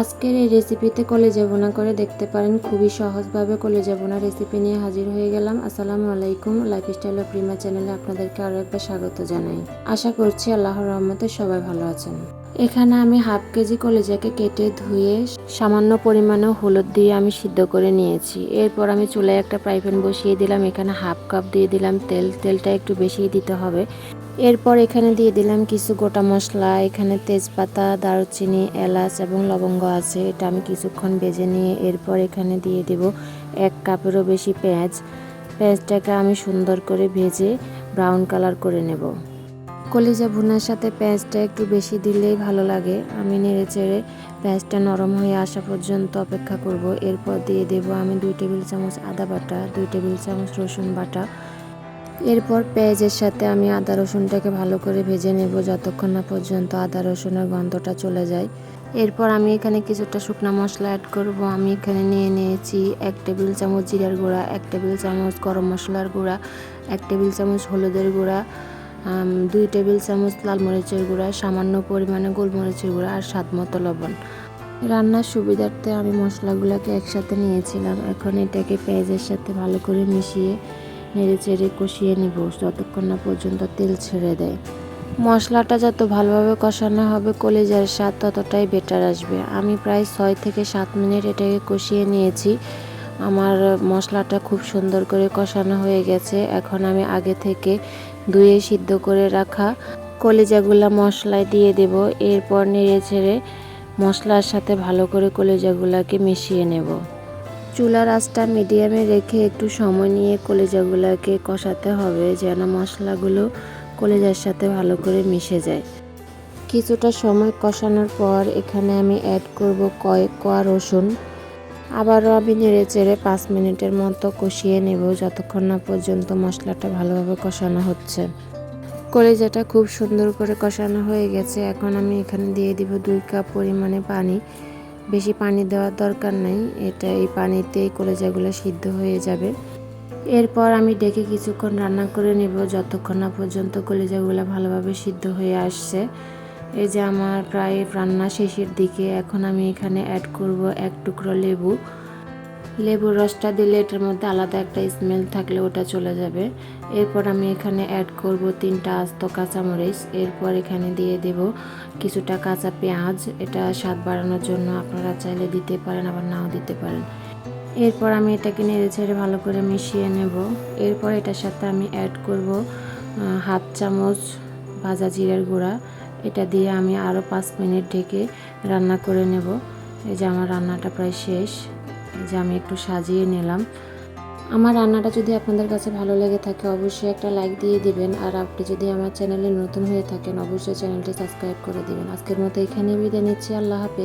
আজকের এই রেসিপিতে কলেজা বোনা করে দেখতে পারেন। খুবই সহজভাবে কলেজা বোনা রেসিপি নিয়ে হাজির হয়ে গেলাম। আসসালামু আলাইকুম। লাইফস্টাইল অফ প্রিমা চ্যানেলে আপনাদেরকে আরও একবার স্বাগত জানাই। আশা করছি আল্লাহর রহমতে সবাই ভালো আছেন। এখানে আমি হাফ কেজি কলেজাকে কেটে ধুয়ে সামান্য পরিমাণে হলুদ দিয়ে আমি সিদ্ধ করে নিয়েছি। এরপর আমি চুলায় একটা ফ্রাই প্যান বসিয়ে দিলাম, এখানে হাফ কাপ দিয়ে দিলাম তেল, তেলটা একটু বেশি দিতে হবে। এরপর এখানে দিয়ে দিলাম কিছু গোটা মশলা, এখানে তেজপাতা, দারুচিনি, এলাচ এবং লবঙ্গ আছে, এটা আমি কিছুক্ষণ ভেজে নিয়ে এরপর এখানে দিয়ে দেব এক কাপেরও বেশি পেঁয়াজ। পেঁয়াজটাকে আমি সুন্দর করে ভেজে ব্রাউন কালার করে নেব। কলিজা ভুনার সাথে পেঁয়াজটা একটু বেশি দিলেই ভালো লাগে। আমি নেড়ে চেড়ে পেঁয়াজটা নরম হয়ে আসা পর্যন্ত অপেক্ষা করব। এরপর দিয়ে দেব আমি দুই টেবিল চামচ আদা বাটা, দুই টেবিল চামচ রসুন বাটা। এরপর পেঁয়াজের সাথে আমি আদা রসুনটাকে ভালো করে ভেজে নেব যতক্ষণ না পর্যন্ত আদা রসুনের গন্ধটা চলে যায়। এরপর আমি এখানে কিছুটা শুকনো মশলা অ্যাড করব। আমি এখানে নিয়ে নিয়েছি এক টেবিল চামচ জিরার গুঁড়া, এক টেবিল চামচ গরম মশলার গুঁড়া, এক টেবিল চামচ হলুদের গুঁড়া দুই টেবিল চামচ লাল মরিচের গুঁড়া, সামান্য পরিমাণে গোলমরিচের গুঁড়া আর স্বাদ মতো লবণ। রান্নার সুবিধার্থে আমি মশলাগুলোকে একসাথে নিয়েছিলাম। এখন এটাকে পেঁয়াজের সাথে ভালো করে মিশিয়ে নেড়ে চেড়ে কষিয়ে নিব, যতক্ষণ না পর্যন্ত তেল ছেড়ে দেয়। মশলাটা যত ভালোভাবে কষানো হবে, কলেজার স্বাদ ততটাই বেটার আসবে। আমি প্রায় ছয় থেকে সাত মিনিট এটাকে কষিয়ে নিয়েছি। আমার মশলাটা খুব সুন্দর করে কষানো হয়ে গেছে। এখন আমি আগে থেকে ধুয়ে সিদ্ধ করে রাখা কলেজাগুলা মশলায় দিয়ে দেব। এরপর নেড়ে ছেড়ে মশলার সাথে ভালো করে কলেজাগুলাকে মিশিয়ে নেব। চুলার আঁচটা মিডিয়ামে রেখে একটু সময় নিয়ে কলেজাগুলোকে কষাতে হবে যেন মশলাগুলো কলেজার সাথে ভালো করে মিশে যায়। কিছুটা সময় কষানোর পর এখানে আমি অ্যাড করব কয়েক কোয়া রসুন। আবারও আমি নেড়ে চেড়ে পাঁচ মিনিটের মতো কষিয়ে নেব যতক্ষণ না পর্যন্ত মশলাটা ভালোভাবে কষানো হচ্ছে। কলেজাটা খুব সুন্দর করে কষানো হয়ে গেছে। এখন আমি এখানে দিয়ে দিব দুই কাপ পরিমাণে পানি। বেশি পানি দেওয়ার দরকার নেই। এটা এই পানিতেই কলেজাগুলো সিদ্ধ হয়ে যাবে। এরপর আমি ডেকে কিছুক্ষণ রান্না করে নেব যতক্ষণ না পর্যন্ত কলেজাগুলো ভালোভাবে সিদ্ধ হয়ে আসছে। এই যে আমার প্রায় রান্না শেষের দিকে, এখন আমি এখানে অ্যাড করব এক টুকরো লেবু। লেবুর রসটা দিলে এটার মধ্যে আলাদা একটা স্মেল থাকলে ওটা চলে যাবে। এরপর আমি এখানে অ্যাড করব তিনটা আস্ত কাঁচামরিচ। এরপর এখানে দিয়ে দেব কিছুটা কাঁচা পেঁয়াজ। এটা স্বাদ বাড়ানোর জন্য আপনারা চাইলে দিতে পারেন, আবার নাও দিতে পারেন। এরপর আমি এটাকে নেড়ে ছেড়ে ভালো করে মিশিয়ে নেব। এরপর এটার সাথে আমি অ্যাড করব হাফ চামচ ভাজা জিরার গুঁড়া। এটা দিয়ে আমি আরও পাঁচ মিনিট ঢেকে রান্না করে নেব। এই যে আমার রান্নাটা প্রায় শেষ। এই যে আমি একটু সাজিয়ে নিলাম। আমার রান্নাটা যদি আপনাদের কাছে ভালো লেগে থাকে, অবশ্যই একটা লাইক দিয়ে দিবেন। আর আপনি যদি আমার চ্যানেলে নতুন হয়ে থাকেন, অবশ্যই চ্যানেলটি সাবস্ক্রাইব করে দিবেন। আজকের মতো এখানেই বিদায় নিচ্ছি। আল্লাহ হাফেজ।